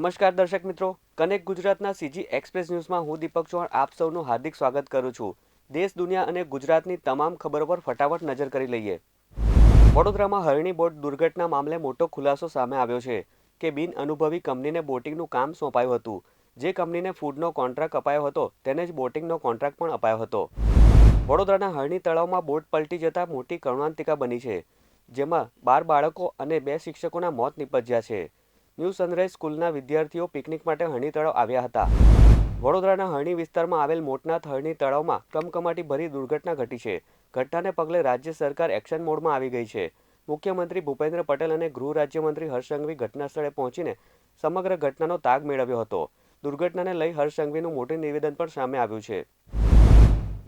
નમસ્કાર દર્શક મિત્રો. કનેક્ટ ગુજરાતના સીજી એક્સપ્રેસ ન્યૂઝમાં હું દીપક ચૌહાણ આપ સૌનું હાર્દિક સ્વાગત કરું છું. દેશ, દુનિયા અને ગુજરાતની તમામ ખબરો પર ફટાફટ નજર કરી લઈએ. વડોદરામાં હરણી બોટ દુર્ઘટના મામલે મોટો ખુલાસો સામે આવ્યો છે કે બિન અનુભવી કંપનીને બોટિંગનું કામ સોંપાયું હતું. જે કંપનીને ફૂડનો કોન્ટ્રાક્ટ અપાયો હતો, તેને જ બોટિંગનો કોન્ટ્રાક્ટ પણ અપાયો હતો. વડોદરાના હરણી તળાવમાં બોટ પલટી જતા મોટી કરુણાંતિકા બની છે, જેમાં બાર બાળકો અને બે શિક્ષકોના મોત નિપજ્યા છે. ન્યૂ સનરાઈઝ સ્કૂલના વિદ્યાર્થીઓ પિકનિક માટે હરણી તળાવ આવ્યા હતા. વડોદરાના હરણી વિસ્તારમાં આવેલ મોટનાથ હરણી તળાવમાં કમકમાટી ભરી દુર્ઘટના ઘટી છે. ઘટનાને પગલે રાજ્ય સરકાર એક્શન મોડમાં આવી ગઈ છે. મુખ્યમંત્રી ભૂપેન્દ્ર પટેલ અને ગૃહ રાજ્યમંત્રી હર્ષંઘવી ઘટનાસ્થળે ઘટના સ્થળે પહોંચીને સમગ્ર ઘટનાનો તાગ મેળવ્યો હતો. દુર્ઘટનાને લઈ હર્ષંઘવીનું મોટું નિવેદન પણ સામે આવ્યું છે.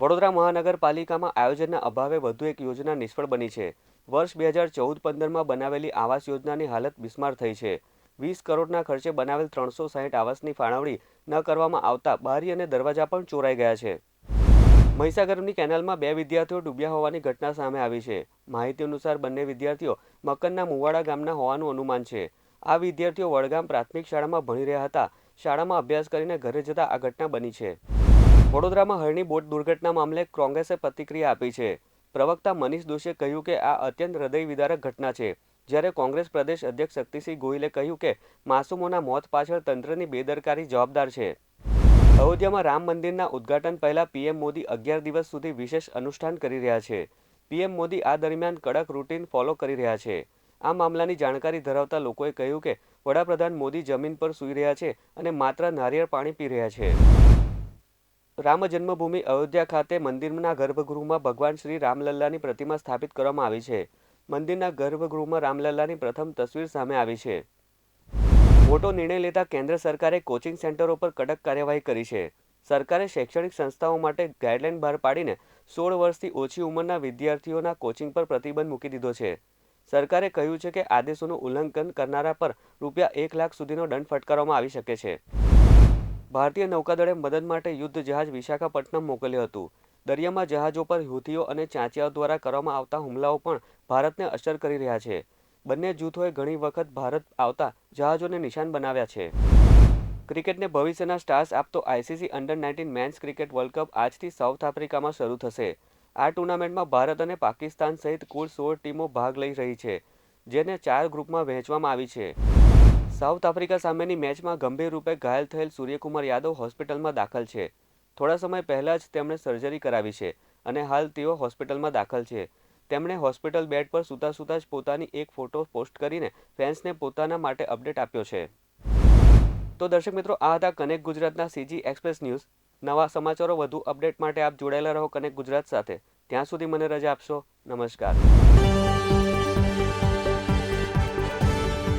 વડોદરા મહાનગરપાલિકામાં આયોજનના અભાવે વધુ એક યોજના નિષ્ફળ બની છે. વર્ષ બે હજાર ચૌદ પંદરમાં બનાવેલી આવાસ યોજનાની હાલત બિસ્માર થઈ છે. વીસ કરોડના ખર્ચે બનાવેલ ત્રણસો સાહીઠ આવાસની ફાળવણી ન કરવામાં આવતા બારી અને દરવાજા પણ ચોરાઈ ગયા છે. મહીસાગરની કેનાલમાં બે વિદ્યાર્થીઓ ડૂબ્યા હોવાની ઘટના સામે આવી છે. માહિતી અનુસાર બંને વિદ્યાર્થીઓ મકનના મુવાડા ગામના હોવાનું અનુમાન છે. આ વિદ્યાર્થીઓ વડગામ પ્રાથમિક શાળામાં ભણી રહ્યા હતા. શાળામાં અભ્યાસ કરીને ઘરે જતા આ ઘટના બની છે. વડોદરામાં હરણી બોટ દુર્ઘટના મામલે કોંગ્રેસે પ્રતિક્રિયા આપી છે. પ્રવક્તા મનીષ દોશીએ કહ્યું કે આ અત્યંત હૃદય વિદારક ઘટના છે. જ્યારે કોંગ્રેસ પ્રદેશ અધ્યક્ષ શક્તિસિંહ ગોહિલે કહ્યું કે માસૂમોના મોત પાછળ તંત્રની બેદરકારી જવાબદાર છે. અયોધ્યામાં રામ મંદિરના ઉદ્ઘાટન પહેલા પીએમ મોદી અગિયાર દિવસ સુધી વિશેષ અનુષ્ઠાન કરી રહ્યા છે. પીએમ મોદી આ દરમિયાન કડક રૂટીન ફોલો કરી રહ્યા છે. આ મામલાની જાણકારી ધરાવતા લોકોએ કહ્યું કે વડાપ્રધાન મોદી જમીન પર સૂઈ રહ્યા છે અને માત્ર નારિયેળ પાણી પી રહ્યા છે. રામ જન્મભૂમિ અયોધ્યા ખાતે મંદિરના ગર્ભગૃહમાં ભગવાન શ્રી રામલલ્લાની પ્રતિમા સ્થાપિત કરવામાં આવી છે. મંદિરના ગર્ભગૃહમાં રામલલ્લાની પ્રથમ તસવીર સામે આવી છે. મોટો નિર્ણય લેતા કેન્દ્ર સરકારે કોચિંગ સેન્ટરો પર કડક કાર્યવાહી કરી છે. સરકારે શૈક્ષણિક સંસ્થાઓ માટે ગાઈડલાઈન બહાર પાડીને સોળ વર્ષથી ઓછી ઉંમરના વિદ્યાર્થીઓના કોચિંગ પર પ્રતિબંધ મૂકી દીધો છે. સરકારે કહ્યું છે કે આદેશોનું ઉલ્લંઘન કરનારા પર રૂપિયા એક લાખ સુધીનો દંડ ફટકારવામાં આવી શકે છે. ભારતીય નૌકાદળે મદદ માટે યુદ્ધ જહાજ વિશાખાપટ્ટનમ મોકલ્યું હતું. દરિયામાં જહાજો પર હુથીઓ અને ચાંચિયાઓ દ્વારા કરવામાં આવતા હુમલાઓ પણ ભારતને અસર કરી રહ્યા છે. બંને જૂથોએ ઘણી વખત ભારત આવતા જહાજોને નિશાન બનાવ્યા છે. ક્રિકેટને ભવિષ્યના સ્ટાર્સ આપતો ICC under nineteen men's cricket world cup આજથી સાઉથ આફ્રિકામાં શરૂ થશે. આ ટુર્નામેન્ટમાં ભારત અને પાકિસ્તાન સહિત કુલ સોળ ટીમો ભાગ લઈ રહી છે, જેને ચાર ગ્રુપમાં વહેંચવામાં આવી છે. સાઉથ આફ્રિકા સામેની મેચમાં ગંભીર રૂપે ઘાયલ થયેલ સૂર્યકુમાર યાદવ હોસ્પિટલમાં દાખલ છે. થોડા સમય પહેલા જ તેમણે સર્જરી કરાવી છે અને હાલ તેઓ હોસ્પિટલમાં દાખલ છે. તેમણે હોસ્પિટલ બેડ પર સૂતા સૂતા જ પોતાની એક ફોટો પોસ્ટ કરીને ફેન્સને પોતાના માટે અપડેટ આપ્યો છે. તો દર્શક મિત્રો, આ હતા કનેક્ટ ગુજરાતના સીજી એક્સપ્રેસ ન્યૂઝ નવા સમાચારો વધુ અપડેટ માટે આપ જોડાયેલા રહો કનેક્ટ ગુજરાત સાથે. ત્યાં સુધી મને રજા આપશો. નમસ્કાર.